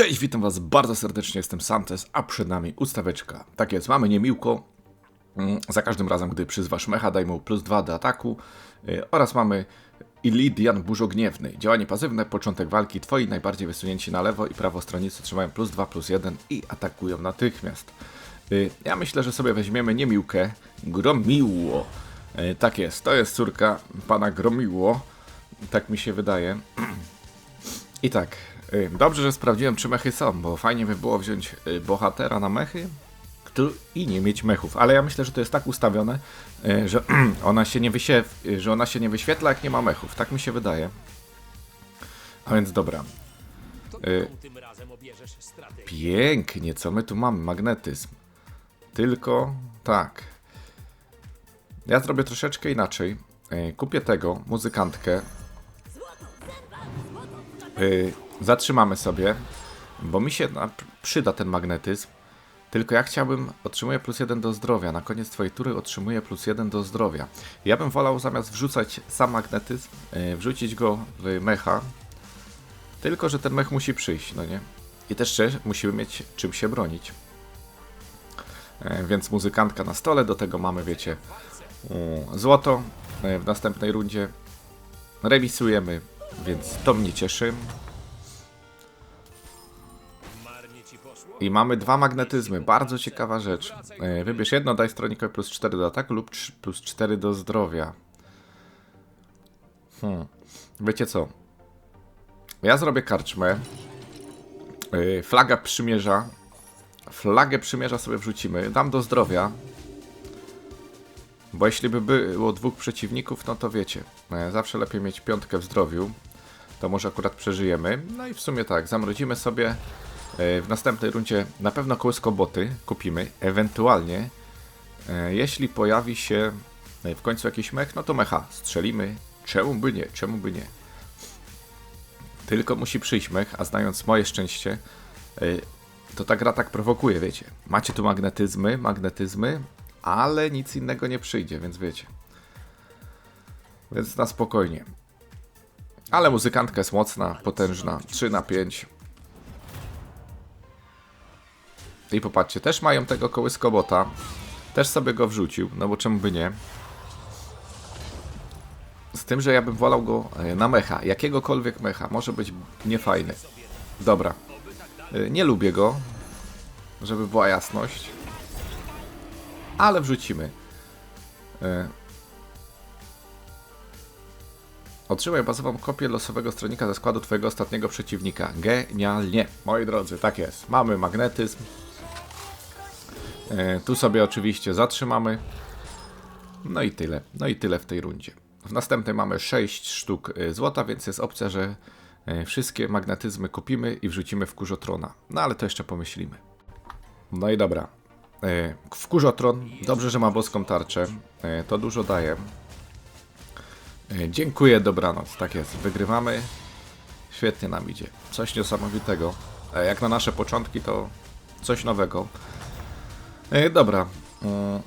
Cześć, witam was bardzo serdecznie, jestem Santes, a przed nami ustaweczka. Tak jest, mamy niemiłko. Mm, Za każdym razem, gdy przyzwasz mecha, daj mu plus 2 do ataku. Y, Oraz mamy Ilidian Burzogniewny. Działanie pasywne, początek walki. Twoi najbardziej wysunięci na lewo i prawo stronicy trzymają plus 2, plus 1 i atakują natychmiast. Y, Ja myślę, że sobie weźmiemy niemiłkę Gromiło. Y, Tak jest, to jest córka pana Gromiło. Tak mi się wydaje. I tak, dobrze, że sprawdziłem, czy mechy są, bo fajnie by było wziąć y, bohatera na mechy i nie mieć mechów, ale ja myślę, że to jest tak ustawione, y, że ona się nie, wysie- y, że ona się nie wyświetla, jak nie ma mechów. Tak mi się wydaje. A więc dobra. Pięknie, co my tu mamy? Magnetyzm. Tylko tak. Ja zrobię troszeczkę inaczej. Kupię tego, muzykantkę. Y, Zatrzymamy sobie, bo mi się przyda ten magnetyzm. Tylko ja chciałbym, otrzymuję plus jeden do zdrowia. Na koniec twojej tury otrzymuję plus jeden do zdrowia. Ja bym wolał zamiast wrzucać sam magnetyzm, y, wrzucić go w mecha. Tylko, że ten mech musi przyjść, no nie? I też musimy mieć czym się bronić. E, Więc muzykantka na stole, do tego mamy, wiecie, złoto. W następnej rundzie remisujemy, więc to mnie cieszy. I mamy dwa magnetyzmy, bardzo ciekawa rzecz. E, Wybierz jedno, daj stronikowi plus 4 do ataku lub plus 4 do zdrowia. Hmm. Wiecie co? Ja zrobię karczmę. E, Flaga przymierza. Flagę przymierza sobie wrzucimy. Dam do zdrowia. Bo jeśli by było dwóch przeciwników, no to wiecie. e, Zawsze lepiej mieć piątkę w zdrowiu. To może akurat przeżyjemy. No i w sumie tak, zamrodzimy sobie E, W następnej rundzie na pewno kołyskoboty kupimy, ewentualnie e, jeśli pojawi się w końcu jakiś mech, no to mecha strzelimy. Czemu by nie? Czemu by nie? Tylko musi przyjść mech, a znając moje szczęście, to ta gra tak prowokuje, wiecie. Macie tu magnetyzmy, magnetyzmy, ale nic innego nie przyjdzie, więc wiecie. Więc na spokojnie. Ale muzykantka jest mocna, potężna. 3 na 5. I popatrzcie, też mają tego kołyskobota. Też sobie go wrzucił, no bo czemu by nie. Z tym, że ja bym wolał go e, na mecha. Jakiegokolwiek mecha. Może być niefajny. Dobra. E, Nie lubię go. Żeby była jasność. Ale wrzucimy. E, Otrzymaj bazową kopię losowego stronika ze składu twojego ostatniego przeciwnika. Genialnie. Moi drodzy, tak jest. Mamy magnetyzm. E, tu sobie oczywiście zatrzymamy. No i tyle. No i tyle w tej rundzie. W następnej mamy 6 sztuk e, złota, więc jest opcja, że wszystkie magnetyzmy kupimy i wrzucimy w kurzotrona. No ale to jeszcze pomyślimy. No i dobra. E, W kurzotron, dobrze, że ma boską tarczę. E, To dużo daje. E, Dziękuję, dobranoc. Tak jest, wygrywamy. Świetnie nam idzie. Coś niesamowitego. Jak na nasze początki, to coś nowego. Dobra. Mm.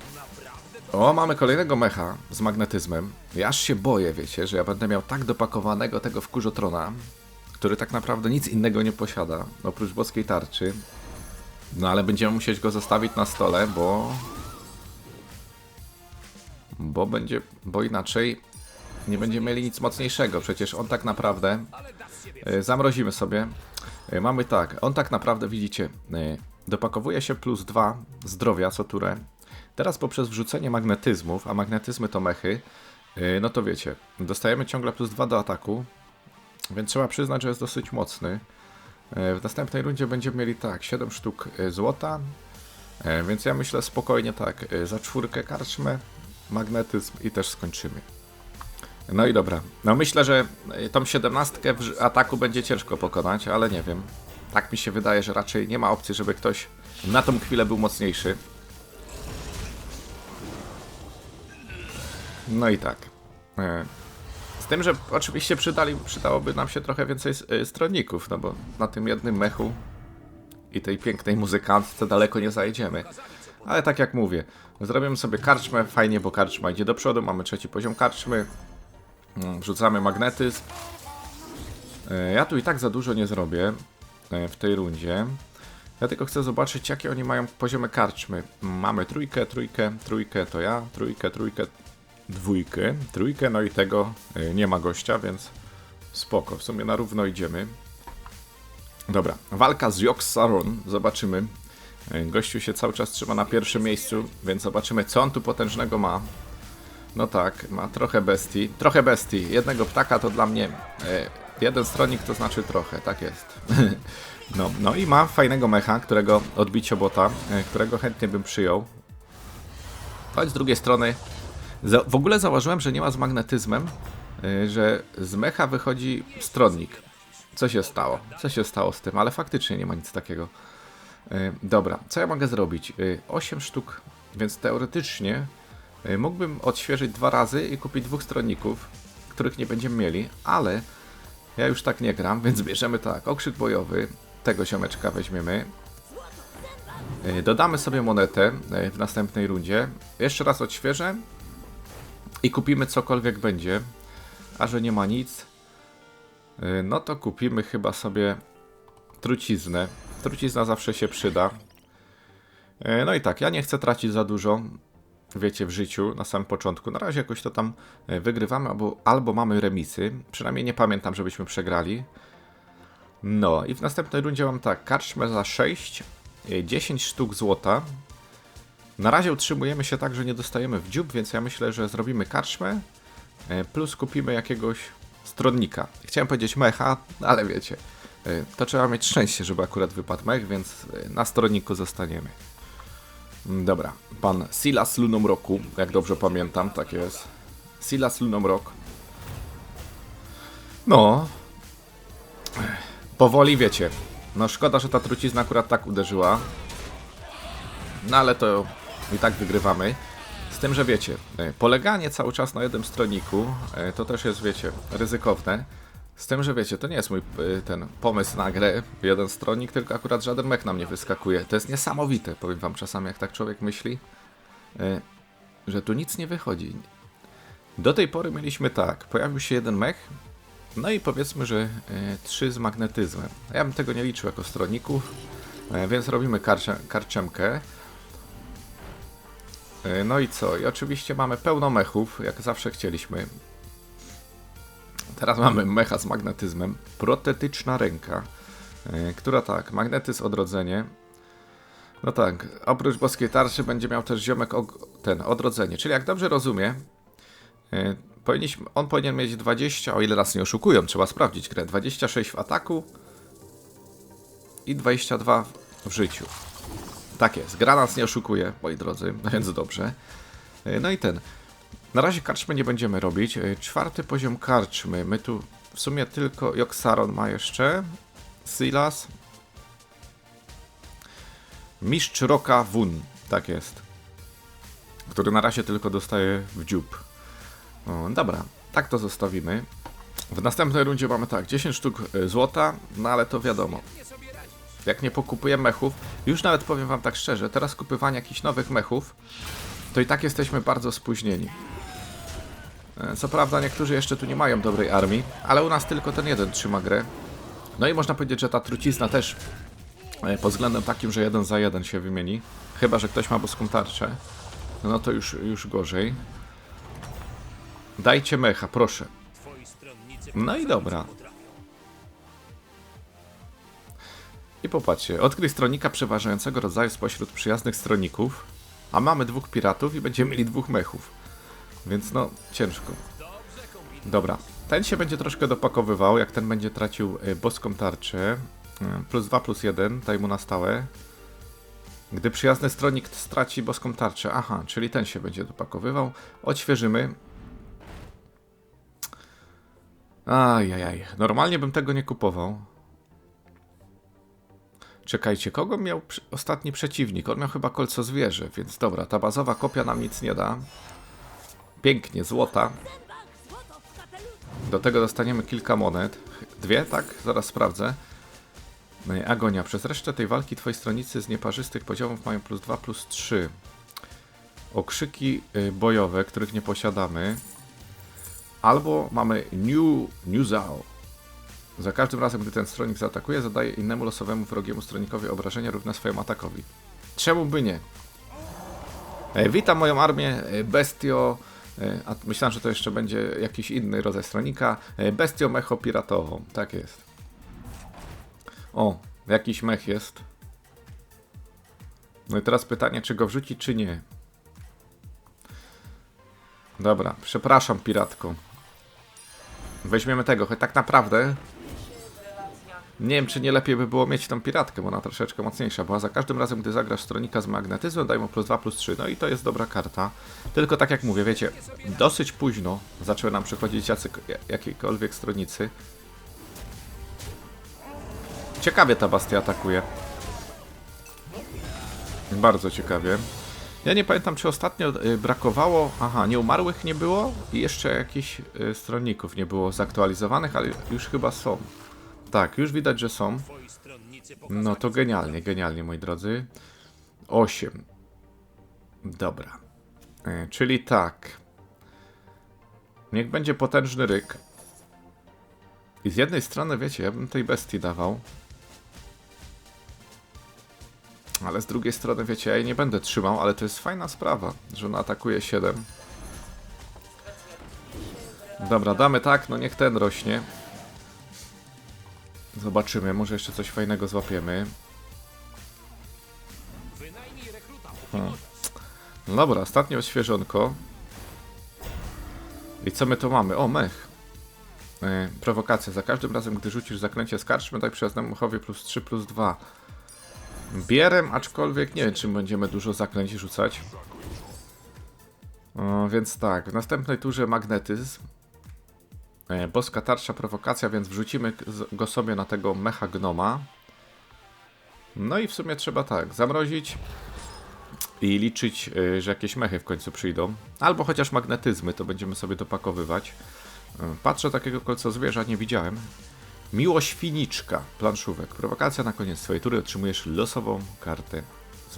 O, mamy kolejnego mecha z magnetyzmem. Ja się boję, wiecie, że ja będę miał tak dopakowanego tego wkurzotrona, który tak naprawdę nic innego nie posiada, oprócz boskiej tarczy. No ale będziemy musieć go zostawić na stole, bo... Bo będzie... Bo inaczej nie będziemy mieli nic mocniejszego. Przecież on tak naprawdę... E, Zamrozimy sobie. E, Mamy tak, on tak naprawdę, widzicie, e, dopakowuje się plus 2 zdrowia co turę. Teraz poprzez wrzucenie magnetyzmów, a magnetyzmy to mechy, no to wiecie, dostajemy ciągle plus 2 do ataku, więc trzeba przyznać, że jest dosyć mocny. E, W następnej rundzie będziemy mieli tak, 7 sztuk e, złota, e, więc ja myślę spokojnie tak, za czwórkę karczmę, magnetyzm i też skończymy. No i dobra. No myślę, że tą siedemnastkę w ż- ataku będzie ciężko pokonać, ale nie wiem. Tak mi się wydaje, że raczej nie ma opcji, żeby ktoś na tą chwilę był mocniejszy. No i tak. Z tym, że oczywiście przydali, przydałoby nam się trochę więcej y, stronników, no bo na tym jednym mechu i tej pięknej muzykantce daleko nie zajedziemy. Ale tak jak mówię, zrobimy sobie karczmę, fajnie, bo karczma idzie do przodu, mamy trzeci poziom karczmy, Mm, Wrzucamy magnetyzm. E, Ja tu i tak za dużo nie zrobię. e, w tej rundzie. Ja tylko chcę zobaczyć, jakie oni mają poziomy karczmy. Mamy trójkę, trójkę, trójkę to ja, trójkę, trójkę, dwójkę, trójkę, no i tego e, nie ma gościa, więc spoko. W sumie na równo idziemy. Dobra, walka z Joksaron, zobaczymy. E, Gościu się cały czas trzyma na pierwszym miejscu, więc zobaczymy, co on tu potężnego ma. No tak, ma trochę bestii. Trochę bestii. Jednego ptaka to dla mnie. E, jeden stronik to znaczy trochę, tak jest. no, no i ma fajnego mecha, którego odbicie bota, którego chętnie bym przyjął. Choć z drugiej strony, w ogóle zauważyłem, że nie ma z magnetyzmem, e, że z mecha wychodzi stronnik. Co się stało? Co się stało z tym? Ale faktycznie nie ma nic takiego. E, Dobra, co ja mogę zrobić? 8 sztuk, więc teoretycznie mógłbym odświeżyć dwa razy i kupić dwóch stronników, których nie będziemy mieli, ale ja już tak nie gram, więc bierzemy tak, okrzyk bojowy, tego ziomeczka weźmiemy. Dodamy sobie monetę w następnej rundzie. Jeszcze raz odświeżę i kupimy cokolwiek będzie. A że nie ma nic, e, no to kupimy chyba sobie truciznę. Trucizna zawsze się przyda. E, No i tak, ja nie chcę tracić za dużo, wiecie, w życiu na samym początku. Na razie jakoś to tam e, wygrywamy, albo, albo mamy remisy. Przynajmniej nie pamiętam, żebyśmy przegrali. No i w następnej rundzie mam tak, karczmę za 6, e, 10 sztuk złota. Na razie utrzymujemy się tak, że nie dostajemy w dziób, więc ja myślę, że zrobimy karczmę, e, plus kupimy jakiegoś stronnika. Chciałem powiedzieć mecha, ale wiecie, e, to trzeba mieć szczęście, żeby akurat wypadł mech, więc e, na stronniku zostaniemy. Mm, Dobra, pan Silas Lunomroku, jak dobrze pamiętam, tak jest. Silas Lunomrok. No. Powoli wiecie. No szkoda, że ta trucizna akurat tak uderzyła. No ale to i tak wygrywamy. Z tym, że wiecie, e, poleganie cały czas na jednym stroniku e, to też jest, wiecie, ryzykowne. Z tym, że wiecie, to nie jest mój e, ten pomysł na grę, jeden stronik, tylko akurat żaden mech na mnie wyskakuje. To jest niesamowite, powiem wam czasami, jak tak człowiek myśli, że tu nic nie wychodzi. Do tej pory mieliśmy tak, pojawił się jeden mech, no i powiedzmy, że trzy z magnetyzmem. Ja bym tego nie liczył jako stroników, więc robimy karcze, karczemkę. E, No i co? I oczywiście mamy pełno mechów, jak zawsze chcieliśmy. Teraz mamy mecha z magnetyzmem. Protetyczna ręka, e, która tak, magnetyzm odrodzenie. No tak, oprócz boskiej tarczy będzie miał też ziomek ten, odrodzenie. Czyli jak dobrze rozumiem, e, powinniśmy, on powinien mieć 20, o ile nas nie oszukują, trzeba sprawdzić grę. 26 w ataku i 22 w życiu. Tak jest, gra nas nie oszukuje, moi drodzy, więc dobrze. E, No i ten. Na razie karczmy nie będziemy robić. E, Czwarty poziom karczmy. My tu w sumie tylko Joksaron ma jeszcze. Silas. Mistrz Roka Wun. Tak jest. Który na razie tylko dostaje w dziób. Dobra, tak to zostawimy. W następnej rundzie mamy tak, 10 sztuk e, złota, no ale to wiadomo. Jak nie pokupuję mechów, już nawet powiem wam tak szczerze, teraz kupywanie jakichś nowych mechów, to i tak jesteśmy bardzo spóźnieni. E, Co prawda niektórzy jeszcze tu nie mają dobrej armii, ale u nas tylko ten jeden trzyma grę. No i można powiedzieć, że ta trucizna też e, pod względem takim, że jeden za jeden się wymieni. Chyba, że ktoś ma boską tarczę. No to już, już gorzej. Dajcie mecha, proszę. No i dobra. I popatrzcie, odkryj stronika przeważającego rodzaju spośród przyjaznych stroników, a mamy dwóch piratów i będziemy mieli dwóch mechów. Więc no, ciężko. Dobra, ten się będzie troszkę dopakowywał, jak ten będzie tracił y, boską tarczę. Y, Plus 2, plus 1, daj mu na stałe. Gdy przyjazny stronik straci boską tarczę, aha, czyli ten się będzie dopakowywał. Odświeżymy. Ajajaj, normalnie bym tego nie kupował. Czekajcie, kogo miał ostatni przeciwnik? On miał chyba kolco zwierzę, więc dobra, ta bazowa kopia nam nic nie da. Pięknie, złota. Do tego dostaniemy kilka monet. Dwie, tak? Zaraz sprawdzę. No Agonia. Przez resztę tej walki twoi stronnicy z nieparzystych poziomów mają plus 2, plus 3. Okrzyki y, bojowe, których nie posiadamy. Albo mamy New, New Zao. Za każdym razem, gdy ten stronnik zaatakuje, zadaje innemu losowemu wrogiemu stronikowi obrażenia równe swojemu atakowi. Czemu by nie? E, witam moją armię, e, Bestio. E, a myślałem, że to jeszcze będzie jakiś inny rodzaj stronika. E, Bestio mecho piratową. Tak jest. O, jakiś mech jest. No i teraz pytanie, czy go wrzucić, czy nie. Dobra, przepraszam, piratko. Weźmiemy tego, choć tak naprawdę nie wiem, czy nie lepiej by było mieć tą piratkę, bo ona troszeczkę mocniejsza była. Za każdym razem, gdy zagrasz stronika z magnetyzmem, daj mu plus 2, plus 3. No i to jest dobra karta. Tylko tak jak mówię, wiecie, dosyć późno zaczęły nam przychodzić jacy, jakiejkolwiek stronicy. Ciekawie ta bastia atakuje. Bardzo ciekawie. Ja nie pamiętam, czy ostatnio y, brakowało. Aha, nieumarłych nie było i jeszcze jakichś y, stronników nie było zaktualizowanych, ale już chyba są. Tak, już widać, że są. No to genialnie, genialnie, moi drodzy. 8. Dobra. E, czyli tak. Niech będzie potężny ryk. I z jednej strony, wiecie, ja bym tej bestii dawał. Ale z drugiej strony, wiecie, ja jej nie będę trzymał, ale to jest fajna sprawa, że ona atakuje 7. Dobra, damy tak, no niech ten rośnie. Zobaczymy, może jeszcze coś fajnego złapiemy. Rekruta. No dobra, ostatnie odświeżonko. I co my tu mamy? O, mech. E, prowokacja. Za każdym razem, gdy rzucisz zaklęcie z karczmy, daj przyjaznemu mechowi plus 3, plus 2. Bierem, aczkolwiek nie wiem, czy będziemy dużo zaklęć rzucać. O, więc tak, w następnej turze magnetyzm. E, boska tarcza, prowokacja, więc wrzucimy go sobie na tego mecha gnoma. No i w sumie trzeba tak, zamrozić, i liczyć, y, że jakieś mechy w końcu przyjdą. Albo chociaż magnetyzmy, to będziemy sobie dopakowywać. Y, Patrzę, takiego kolca zwierza nie widziałem. Miłoświniczka, planszówek. Prowokacja na koniec swojej tury otrzymujesz losową kartę.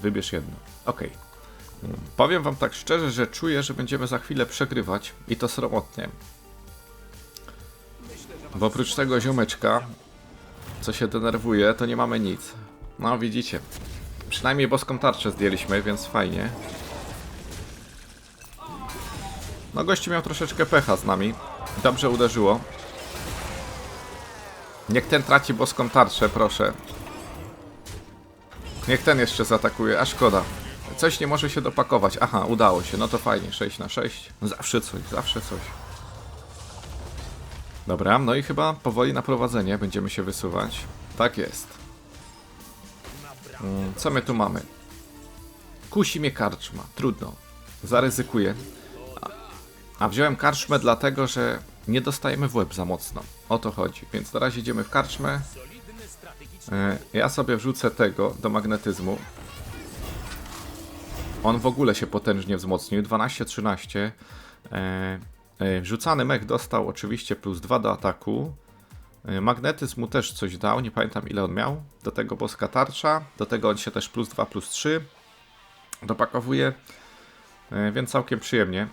Wybierz jedną. Ok. Powiem wam tak szczerze, że czuję, że będziemy za chwilę przegrywać i to sromotnie. Bo oprócz tego ziomeczka, co się denerwuje, to nie mamy nic. No widzicie, Przynajmniej boską tarczę zdjęliśmy, więc fajnie. No gości miał troszeczkę pecha z nami. Dobrze uderzyło. Niech ten traci boską tarczę, proszę. Niech ten jeszcze zaatakuje, a szkoda. Coś nie może się dopakować. Aha, udało się, no to fajnie. 6 na 6. Zawsze coś, zawsze coś. Dobra, no i chyba powoli na prowadzenie będziemy się wysuwać. Tak jest. Mm, Co my tu mamy? Kusi mnie karczma. Trudno. Zaryzykuję. A, wziąłem karczmę dlatego, że nie dostajemy w łeb za mocno. O to chodzi. Więc na razie idziemy w karczmę. E, Ja sobie wrzucę tego do magnetyzmu. On w ogóle się potężnie wzmocnił. 12-13. E, Wrzucany mech dostał oczywiście plus 2 do ataku. E, Magnetyzm mu też coś dał, nie pamiętam ile on miał. Do tego boska tarcza, do tego on się też plus 2, plus 3 dopakowuje, E, więc całkiem przyjemnie.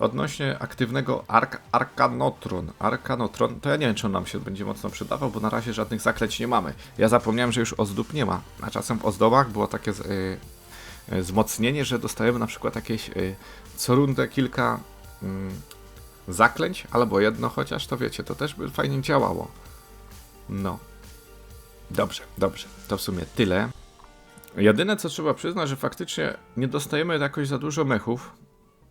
Odnośnie aktywnego Ark Arkanotron. Arkanotron, to ja nie wiem, czy on nam się będzie mocno przydawał, bo na razie żadnych zaklęć nie mamy. Ja zapomniałem, że już ozdób nie ma. A czasem w ozdobach było takie z, y, y, wzmocnienie, że dostajemy na przykład jakieś y, co rundę kilka zaklęć, albo jedno chociaż, to wiecie, to też by fajnie działało. No. Dobrze, dobrze. To w sumie tyle. Jedyne co trzeba przyznać, że faktycznie nie dostajemy jakoś za dużo mechów.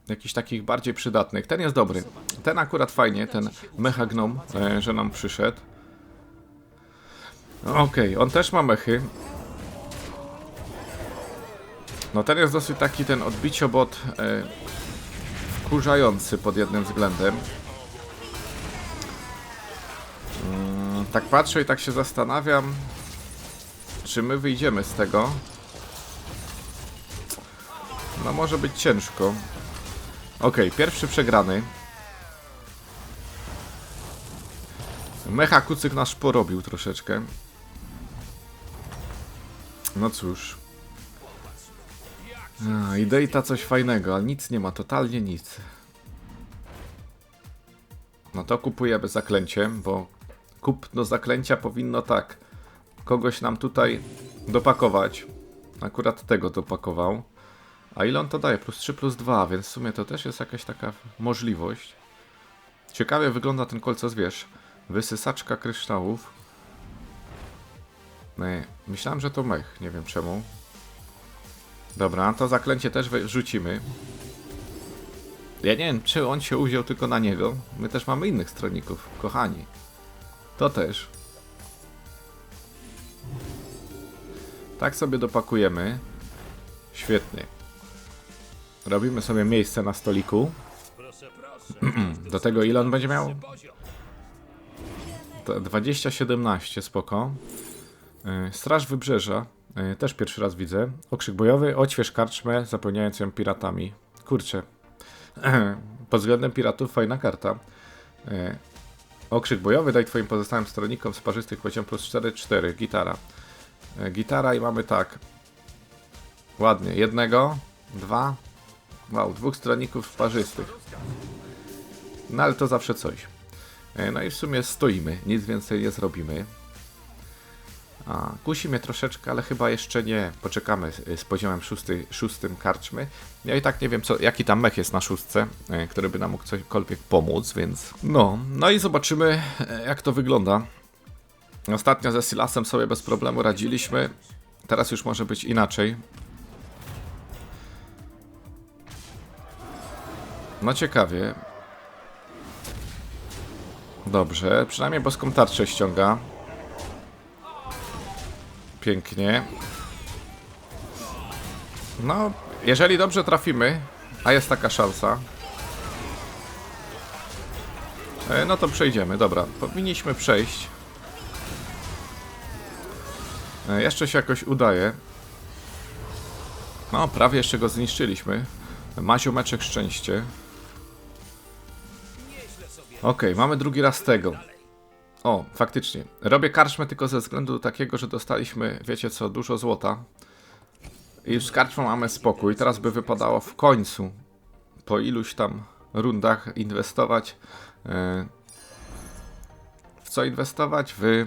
Jakichś takich bardziej przydatnych. Ten jest dobry. Ten akurat fajnie, ten mechagnom, e, że nam przyszedł. Okej, on też ma mechy. No ten jest dosyć taki ten odbiciobot e, wkurzający pod jednym względem. Mm, tak patrzę i tak się zastanawiam, czy my wyjdziemy z tego. No może być ciężko. Okej, pierwszy przegrany. Mecha kucyk nasz porobił troszeczkę. No cóż. A, Dejta coś fajnego, ale nic nie ma, totalnie nic. No to kupujemy zaklęcie, bo kupno zaklęcia powinno tak kogoś nam tutaj dopakować. Akurat tego dopakował. A ile on to daje? Plus 3, plus 2, więc w sumie to też jest jakaś taka możliwość. Ciekawie wygląda ten kolco zwierz. Wysysaczka kryształów. Nie, myślałem, że to mech, nie wiem czemu. Dobra, to zaklęcie też wrzucimy. Ja nie wiem, czy on się uwziął tylko na niego. My też mamy innych stronników, kochani. To też. Tak sobie dopakujemy. Świetnie. Robimy sobie miejsce na stoliku. Do tego ile on będzie miał? Poziom. To 2017, spoko. Yy, Straż Wybrzeża, też pierwszy raz widzę. Okrzyk bojowy, odśwież karczmę, zapełniając ją piratami. Kurczę. Pod względem piratów fajna karta. Yy, Okrzyk bojowy, daj twoim pozostałym stronnikom z parzystych poziom plus 4-4. Gitara. Yy, Gitara i mamy tak. Ładnie. Jednego, dwa. Wow, dwóch stronników parzystych. No ale to zawsze coś. E, No i w sumie stoimy, nic więcej nie zrobimy. A, kusi mnie troszeczkę, ale chyba jeszcze nie. Poczekamy z, z poziomem szósty, szóstym karczmy. Ja i tak nie wiem, co, jaki tam mech jest na szóstce, e, który by nam mógł cośkolwiek pomóc, więc no. No i zobaczymy, e, jak to wygląda. Ostatnio ze Silasem sobie bez problemu radziliśmy. Teraz już może być inaczej. No ciekawie. Dobrze, przynajmniej boską tarczę ściąga. Pięknie. No, jeżeli dobrze trafimy, a jest taka szansa, e, no to przejdziemy. Dobra, powinniśmy przejść. E, Jeszcze się jakoś udaje. No, prawie jeszcze go zniszczyliśmy. Maziu meczek szczęście. Okej, mamy drugi raz tego. O, faktycznie. Robię karczmę tylko ze względu takiego, że dostaliśmy, wiecie co, dużo złota. I już z karczmą mamy spokój. Teraz by wypadało w końcu, po iluś tam rundach, inwestować. e, W co inwestować? W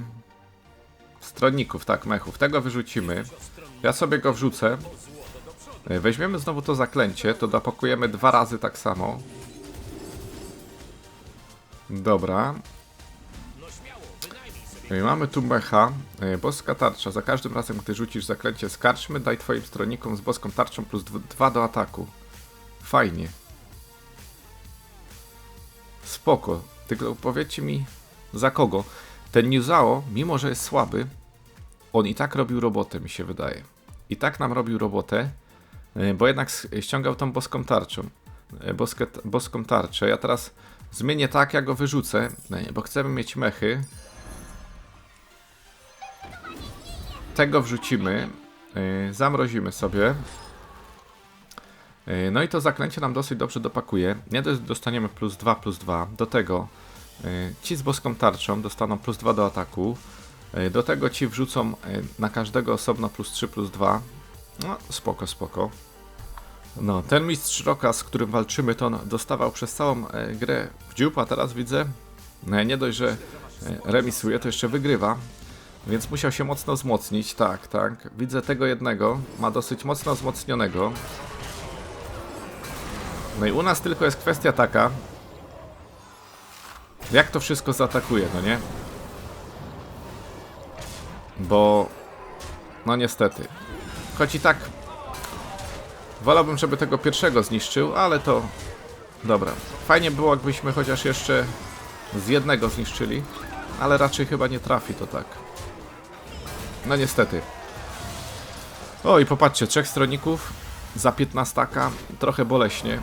stronników, tak, mechów. Tego wyrzucimy. Ja sobie go wrzucę. E, Weźmiemy znowu to zaklęcie, to dopakujemy dwa razy tak samo. Dobra. I mamy tu mecha. E, Boska tarcza. Za każdym razem, gdy rzucisz zaklęcie z karczmy, daj twoim stronnikom z boską tarczą plus 2 do ataku. Fajnie. Spoko. Tylko powiedzcie mi, za kogo? Ten Newzao, mimo że jest słaby, on i tak robił robotę, mi się wydaje. I tak nam robił robotę, e, bo jednak ściągał tą boską tarczą. E, Boskę, boską tarczę. Ja teraz zmienię tak, ja go wyrzucę, e, bo chcemy mieć mechy. Tego wrzucimy, e, zamrozimy sobie. E, No i to zaklęcie nam dosyć dobrze dopakuje. Nie dostaniemy plus 2, plus 2. Do tego e, ci z boską tarczą dostaną plus 2 do ataku. Do tego ci wrzucą na każdego osobno plus 3, plus 2. No, spoko, spoko. No, ten mistrz roka, z którym walczymy, to on dostawał przez całą grę w dziób, a teraz widzę, no, nie dość, że remisuje, to jeszcze wygrywa. Więc musiał się mocno wzmocnić, tak, tak. Widzę tego jednego, ma dosyć mocno wzmocnionego. No i u nas tylko jest kwestia taka, jak to wszystko zaatakuje, no nie? Bo, no niestety. Choć i tak wolałbym, żeby tego pierwszego zniszczył, ale to dobra. Fajnie było, jakbyśmy chociaż jeszcze z jednego zniszczyli, ale raczej chyba nie trafi to tak. No niestety. O i popatrzcie, trzech stronników za 15, trochę boleśnie.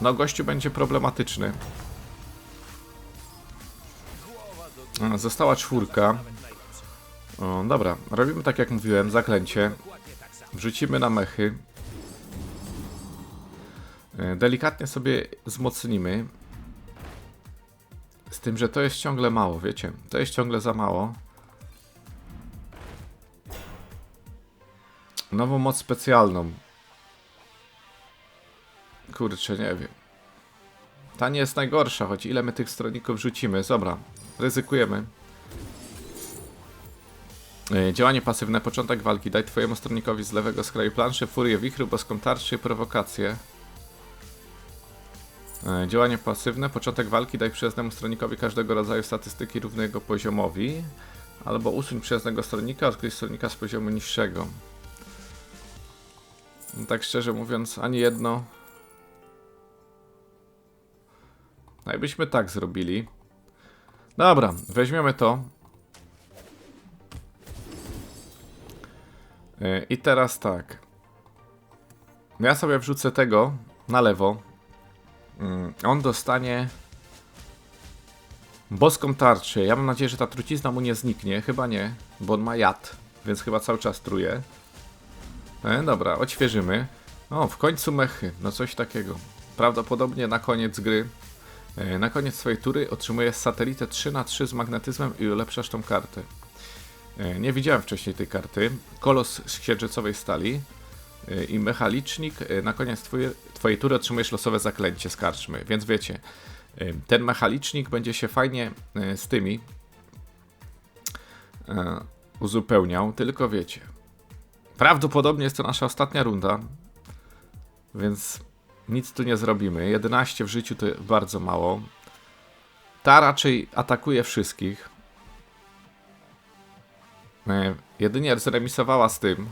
No gościu będzie problematyczny. Została czwórka. O, dobra, robimy tak jak mówiłem, zaklęcie. Wrzucimy na mechy. E, Delikatnie sobie wzmocnimy. Z tym, że to jest ciągle mało, wiecie. To jest ciągle za mało. Nową moc specjalną. Kurczę, nie wiem. Ta nie jest najgorsza, choć ile my tych stronników rzucimy. Dobra, ryzykujemy. E, Działanie pasywne, początek walki. Daj twojemu stronikowi z lewego skraju planszy furię wichru, boską tarczy, prowokację. E, Działanie pasywne, początek walki. Daj przyjaznemu stronikowi każdego rodzaju statystyki równego poziomowi. Albo usuń przyjaznego stronnika, odkryj stronnika z poziomu niższego. No, tak szczerze mówiąc, ani jedno. No i byśmy tak zrobili. Dobra, weźmiemy to. Yy, I teraz tak. Ja sobie wrzucę tego na lewo. Yy, On dostanie boską tarczę. Ja mam nadzieję, że ta trucizna mu nie zniknie. Chyba nie, bo on ma jad, więc chyba cały czas truje. E, dobra, odświeżymy. O, w końcu mechy. No coś takiego. Prawdopodobnie na koniec gry. E, na koniec swojej tury otrzymujesz satelitę 3 na 3 z magnetyzmem i ulepszasz tą kartę. E, Nie widziałem wcześniej tej karty. Kolos z księżycowej stali e, i mechalicznik. E, Na koniec twojej, twojej tury otrzymujesz losowe zaklęcie z karczmy, więc wiecie, e, ten mechalicznik będzie się fajnie e, z tymi e, uzupełniał, tylko wiecie. Prawdopodobnie jest to nasza ostatnia runda, więc nic tu nie zrobimy. 11 w życiu to bardzo mało. Ta raczej atakuje wszystkich. E, Jedynie zremisowała z tym.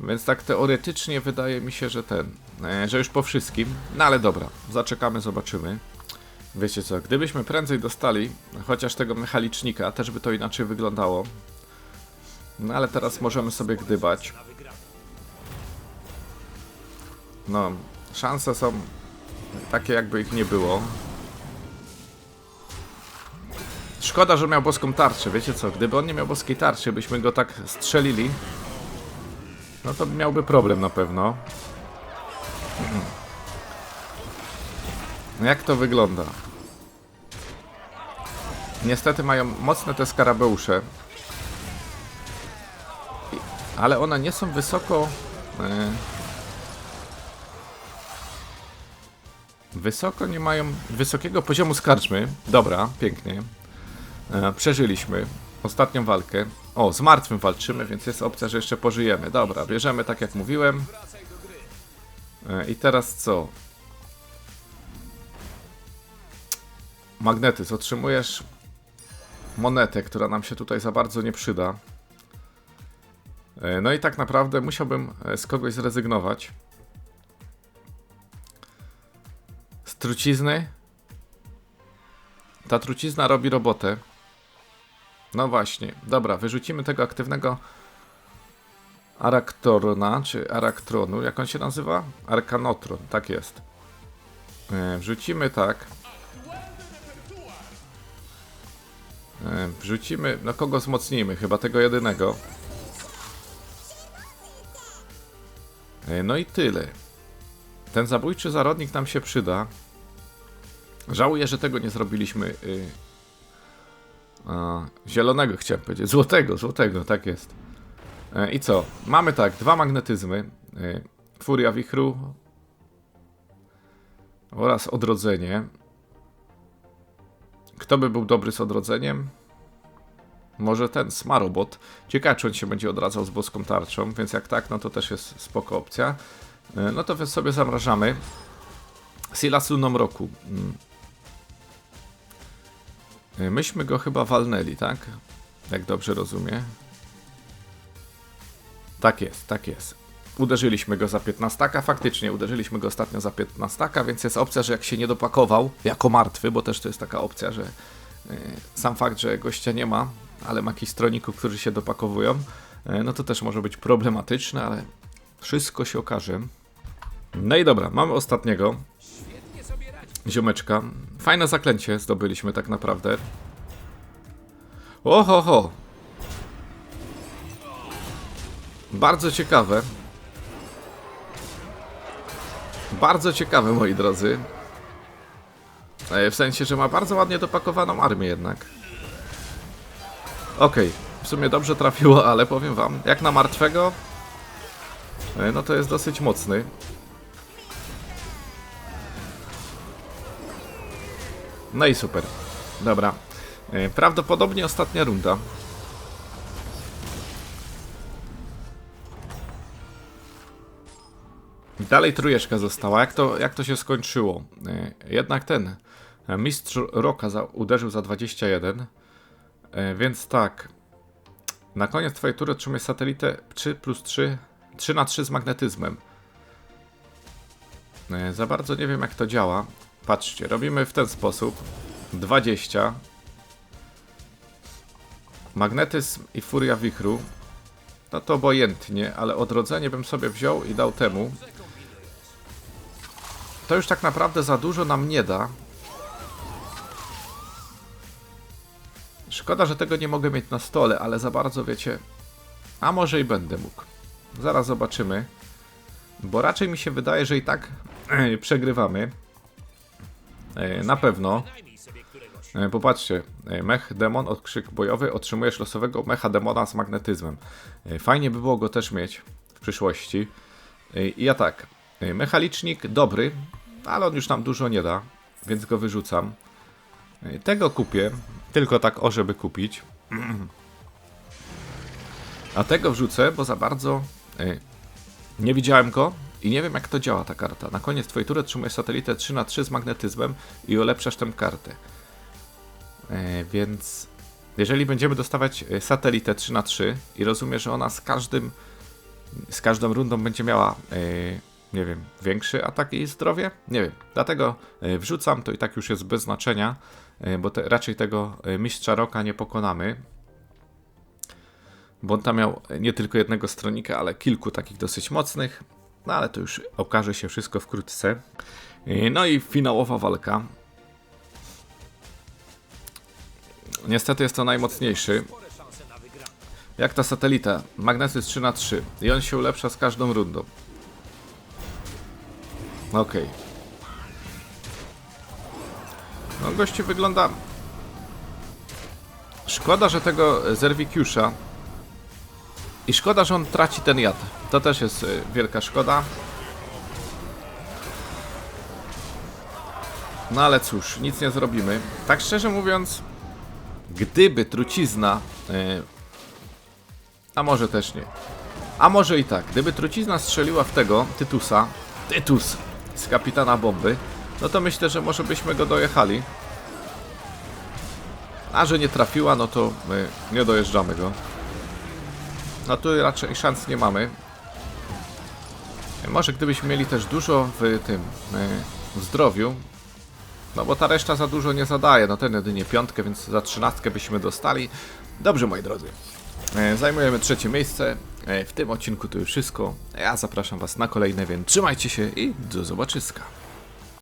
Więc tak teoretycznie wydaje mi się, że ten, e, że już po wszystkim. No ale dobra, zaczekamy, zobaczymy. Wiecie co, gdybyśmy prędzej dostali chociaż tego mechanicznika, też by to inaczej wyglądało. No ale teraz możemy sobie gdybać. No, szanse są takie jakby ich nie było. Szkoda, że miał boską tarczę, wiecie co, gdyby on nie miał boskiej tarczy, byśmy go tak strzelili, no to miałby problem na pewno. No Jak to wygląda? Niestety mają mocne te skarabeusze. Ale one nie są wysoko... E, wysoko nie mają wysokiego poziomu skarczmy. Dobra, pięknie. E, przeżyliśmy ostatnią walkę. O, z martwym walczymy, więc jest opcja, że jeszcze pożyjemy. Dobra, bierzemy tak jak mówiłem. E, I teraz co? Magnetyz, otrzymujesz monetę, która nam się tutaj za bardzo nie przyda. E, No i tak naprawdę musiałbym e, z kogoś zrezygnować. Z trucizny. Ta trucizna robi robotę. No właśnie, dobra, wyrzucimy tego aktywnego Araktorona, czy Araktronu, jak on się nazywa? Arkanotron, tak jest. E, Wrzucimy tak. Wrzucimy, no kogo wzmocnimy? Chyba tego jedynego. No i tyle. Ten zabójczy zarodnik nam się przyda. Żałuję, że tego nie zrobiliśmy. y, a, zielonego chciałem powiedzieć. Złotego, złotego, tak jest. E, I co? Mamy tak, dwa magnetyzmy. E, Furia wichru oraz odrodzenie. Kto by był dobry z odrodzeniem? Może ten Smarobot. Ciekawe, czy on się będzie odradzał z boską tarczą, więc jak tak, no to też jest spoko opcja. E, No to więc sobie zamrażamy. Silas Luną Roku. Mm. E, Myśmy go chyba walnęli, tak? Jak dobrze rozumiem. Tak jest, tak jest. Uderzyliśmy go za 15, faktycznie uderzyliśmy go ostatnio za 15, więc jest opcja, że jak się nie dopakował jako martwy, bo też to jest taka opcja, że e, sam fakt, że gościa nie ma, ale ma jakichś stroników, którzy się dopakowują, e, no to też może być problematyczne, ale wszystko się okaże. No i dobra, mamy ostatniego ziomeczka. Fajne zaklęcie zdobyliśmy tak naprawdę. Oho, ho. Bardzo ciekawe. Bardzo ciekawe, moi drodzy. E, W sensie, że ma bardzo ładnie dopakowaną armię jednak. Okej, okay. w sumie dobrze trafiło, ale powiem wam, jak na martwego, e, no to jest dosyć mocny. No i super. Dobra. E, prawdopodobnie ostatnia runda. Dalej trójeczka została. Jak to, jak to się skończyło? E, jednak ten mistrz Roka za, uderzył za 21. E, Więc tak. Na koniec twojej tury otrzymujesz satelitę 3 plus 3. 3 na 3 z magnetyzmem. E, Za bardzo nie wiem jak to działa. Patrzcie, robimy w ten sposób. 20. Magnetyzm i furia wichru. No to obojętnie, ale odrodzenie bym sobie wziął i dał temu. To już tak naprawdę za dużo nam nie da. Szkoda, że tego nie mogę mieć na stole, ale za bardzo wiecie. A może i będę mógł. Zaraz zobaczymy. Bo raczej mi się wydaje, że i tak przegrywamy. Na pewno. Popatrzcie, mech demon, odkrzyk bojowy, otrzymujesz losowego mecha demona z magnetyzmem. Fajnie by było go też mieć w przyszłości. I ja tak, mechalicznik dobry, ale on już nam dużo nie da, więc go wyrzucam. Tego kupię, tylko tak o, żeby kupić. A tego wrzucę, bo za bardzo e, nie widziałem go i nie wiem jak to działa ta karta. Na koniec twojej tury otrzymujesz satelitę 3 na 3 z magnetyzmem i ulepszasz tę kartę. E, więc jeżeli będziemy dostawać e, satelitę 3 na 3 i rozumiem, że ona z każdym z każdą rundą będzie miała e, nie wiem, większy atak i zdrowie? Nie wiem. Dlatego wrzucam, to i tak już jest bez znaczenia, bo te, raczej tego e, mistrza roka nie pokonamy. Bo on tam miał nie tylko jednego stronika, ale kilku takich dosyć mocnych. No ale to już okaże się wszystko wkrótce. E, No i finałowa walka. Niestety jest to najmocniejszy. Jak ta satelita. Magnesy 3 na 3 I on się ulepsza z każdą rundą. Okej. No gości wygląda... Szkoda, że tego Zerwikiusza... I szkoda, że on traci ten jad. To też jest y, wielka szkoda. No ale cóż, nic nie zrobimy. Tak szczerze mówiąc, gdyby trucizna. e, a może też nie. A może i tak. Gdyby trucizna strzeliła w tego Tytusa. Tytus z kapitana bomby. No to myślę, że może byśmy go dojechali. A że nie trafiła, no to my nie dojeżdżamy go. No tu raczej szans nie mamy. Może gdybyśmy mieli też dużo w tym e, w zdrowiu, no bo ta reszta za dużo nie zadaje. No ten jedynie piątkę, więc za trzynastkę byśmy dostali. Dobrze, moi drodzy. E, Zajmujemy trzecie miejsce. E, W tym odcinku to już wszystko. Ja zapraszam Was na kolejne, więc trzymajcie się i do zobaczyska.